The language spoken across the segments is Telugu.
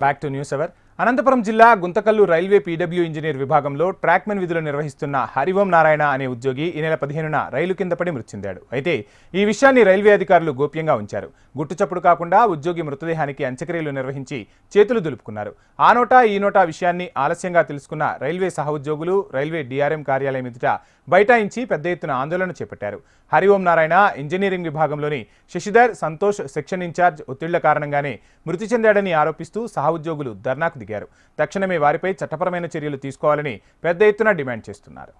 back to news hour. Anantapur జిల్లా గుంతకల్లు రైల్వే పీడబ్ల్యూ ఇంజనీర్ విభాగంలో ట్రాక్మెన్ విధులు నిర్వహిస్తున్న హరివం నారాయణ అనే ఉద్యోగి ఈ నెల పదిహేనున రైలు కింద పడి మృతి చెందాడు అయితే ఈ విషయాన్ని రైల్వే అధికారులు గోప్యంగా ఉంచారు. గుట్టుచప్పుడు కాకుండా ఉద్యోగి మృతదేహానికి అంత్యక్రియలు నిర్వహించి చేతులు దులుపుకున్నారు. ఆ నోటా ఈ నోటా విషయాన్ని ఆలస్యంగా తెలుసుకున్న రైల్వే సహోద్యోగులు రైల్వే డిఆర్ఎం కార్యాలయం ఎదుట బైఠాయించి పెద్ద ఎత్తున ఆందోళన చేపట్టారు. హరివం నారాయణ ఇంజనీరింగ్ విభాగంలోని శశిధర్ సంతోష్ సెక్షన్ ఇన్ఛార్జ్ ఒత్తిళ్ళ కారణంగానే మృతి చెందాడని ఆరోపిస్తూ సహోద్యోగులు ధర్నాకు దిగారు. తక్షణమే వారిపై చట్టపరమైన చర్యలు తీసుకోవాలని పెద్ద ఎత్తున డిమాండ్ చేస్తున్నారు.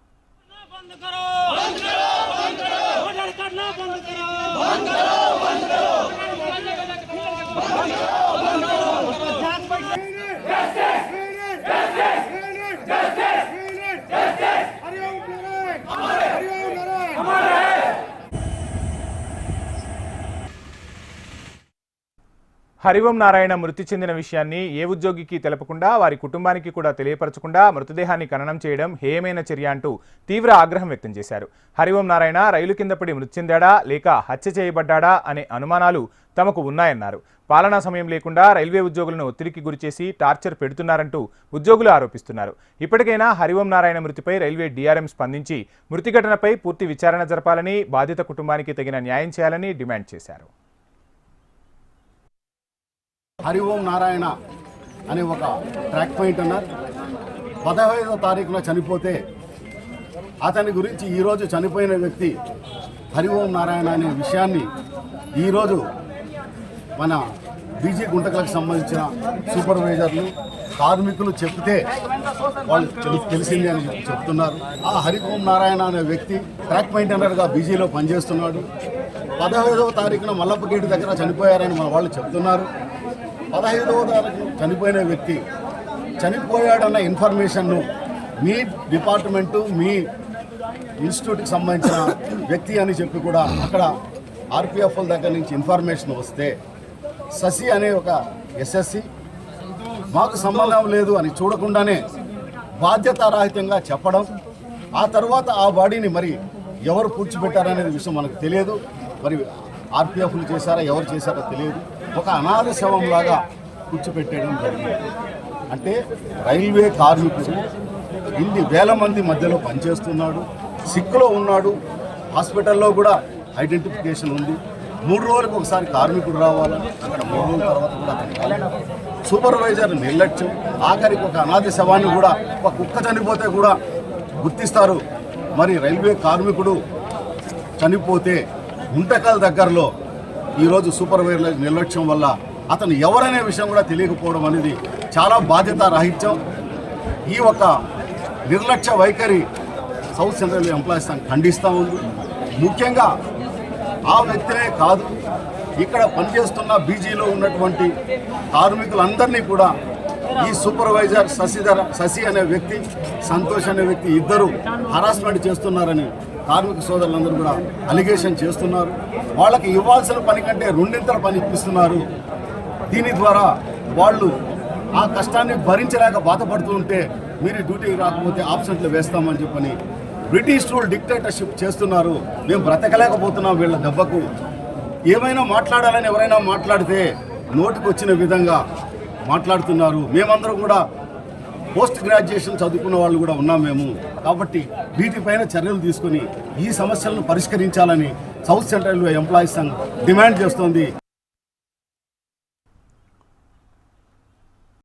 बंद హరివం నారాయణ మృతి చెందిన విషయాన్ని ఏ ఉద్యోగికి తెలపకుండా వారి కుటుంబానికి కూడా తెలియపరచకుండా మృతదేహాన్ని ఖననం చేయడం హేయమైన చర్య అంటూ తీవ్ర ఆగ్రహం వ్యక్తం చేశారు. హరివం నారాయణ రైలు కింద పడి మృతి చెందాడా లేక హత్య చేయబడ్డాడా అనే అనుమానాలు తమకు ఉన్నాయన్నారు. పాలనా సమయం లేకుండా రైల్వే ఉద్యోగులను ఒత్తిడికి గురిచేసి టార్చర్ పెడుతున్నారంటూ ఉద్యోగులు ఆరోపిస్తున్నారు. ఇప్పటికైనా హరివం నారాయణ మృతిపై రైల్వే డీఆర్ఎం స్పందించి మృతి ఘటనపై పూర్తి విచారణ జరపాలని బాధిత కుటుంబానికి తగిన న్యాయం చేయాలని డిమాండ్ చేశారు. హరి ఓం నారాయణ అనే ఒక ట్రాక్ పాయింట్ అన్నారు. పదహైదో తారీఖున చనిపోతే అతని గురించి ఈరోజు చనిపోయిన వ్యక్తి హరి ఓం నారాయణ అనే విషయాన్ని ఈరోజు మన బీజీ గుంటకలకు సంబంధించిన సూపర్వైజర్లు కార్మికులు చెప్తే వాళ్ళు తెలిసింది అని చెప్తున్నారు. ఆ హరి ఓం నారాయణ అనే వ్యక్తి ట్రాక్ మెయింటైనర్గా బీజీలో పనిచేస్తున్నాడు. పదహైదవ తారీఖున మల్లప్పగేటు దగ్గర చనిపోయారని మన వాళ్ళు చెప్తున్నారు. పదహైదవ తారీఖు చనిపోయిన వ్యక్తి చనిపోయాడన్న ఇన్ఫర్మేషన్ను మీ డిపార్ట్మెంటు మీ ఇన్స్టిట్యూట్కి సంబంధించిన వ్యక్తి అని చెప్పి కూడా అక్కడ ఆర్పిఎఫ్ల దగ్గర నుంచి ఇన్ఫర్మేషన్ వస్తే శశి అనే ఒక ఎస్ఎస్సి మాకు సంబంధం లేదు అని చూడకుండానే బాధ్యతారాహితంగా చెప్పడం ఆ తర్వాత ఆ బాడీని మరి ఎవరు పూడ్చిపెట్టారనేది విషయం మనకు తెలియదు. మరి ఆర్పిఎఫ్లు చేశారా ఎవరు చేశారో తెలియదు. ఒక అనాథ శవంలాగా కూర్చోపెట్టేయడం జరిగింది. అంటే రైల్వే కార్మికుడు ఇన్ని వేల మంది మధ్యలో పనిచేస్తున్నాడు సిక్కులో ఉన్నాడు హాస్పిటల్లో కూడా ఐడెంటిఫికేషన్ ఉంది. మూడు రోజులకు ఒకసారి కార్మికుడు రావాలి? అక్కడ మూడు రోజుల తర్వాత కూడా అక్కడ సూపర్వైజర్ నిర్లక్ష్యం. ఆఖరికి ఒక అనాథ శవాన్ని కూడా ఒక కుక్క చనిపోతే కూడా గుర్తిస్తారు. మరి రైల్వే కార్మికుడు చనిపోతే గుంటకల్ దగ్గరలో ఈరోజు సూపర్వైజర్ నిర్లక్ష్యం వల్ల అతను ఎవరనే విషయం కూడా తెలియకపోవడం అనేది చాలా బాధ్యత రాహిత్యం ఈ ఒక నిర్లక్ష్య వైఖరి సౌత్ సెంట్రల్ ఎంప్లాయీస్ సంఘ్ ఖండిస్తూ ఉంది. ముఖ్యంగా ఆ వ్యక్తినే కాదు ఇక్కడ పనిచేస్తున్న బీజీలో ఉన్నటువంటి కార్మికులందరినీ కూడా ఈ సూపర్వైజర్ శశిధర శశి అనే వ్యక్తి సంతోష్ అనే వ్యక్తి ఇద్దరు హరాస్మెంట్ చేస్తున్నారని కార్మిక సోదరులందరూ కూడా అలిగేషన్ చేస్తున్నారు. వాళ్ళకి ఇవ్వాల్సిన పని కంటే రెండింతల పని ఇప్పిస్తున్నారు. దీని ద్వారా వాళ్ళు ఆ కష్టాన్ని భరించలేక బాధపడుతూ ఉంటే మీరు డ్యూటీకి రాకపోతే ఆబ్సెంట్లు వేస్తామని చెప్పని బ్రిటిష్ రూల్ డిక్టేటర్షిప్ చేస్తున్నారు. మేము బ్రతకలేకపోతున్నాం వీళ్ళ దెబ్బకు. ఏమైనా మాట్లాడాలని ఎవరైనా మాట్లాడితే నోటికి వచ్చిన విధంగా మాట్లాడుతున్నారు. మేమందరం కూడా పోస్ట్ గ్రాడ్యుయేషన్ చదువుకున్న వాళ్ళు కూడా ఉన్నాం మేము. కాబట్టి వీటిపైన చర్యలు తీసుకొని ఈ సమస్యలను పరిష్కరించాలని south central employees Sangh demand చేస్తోంది.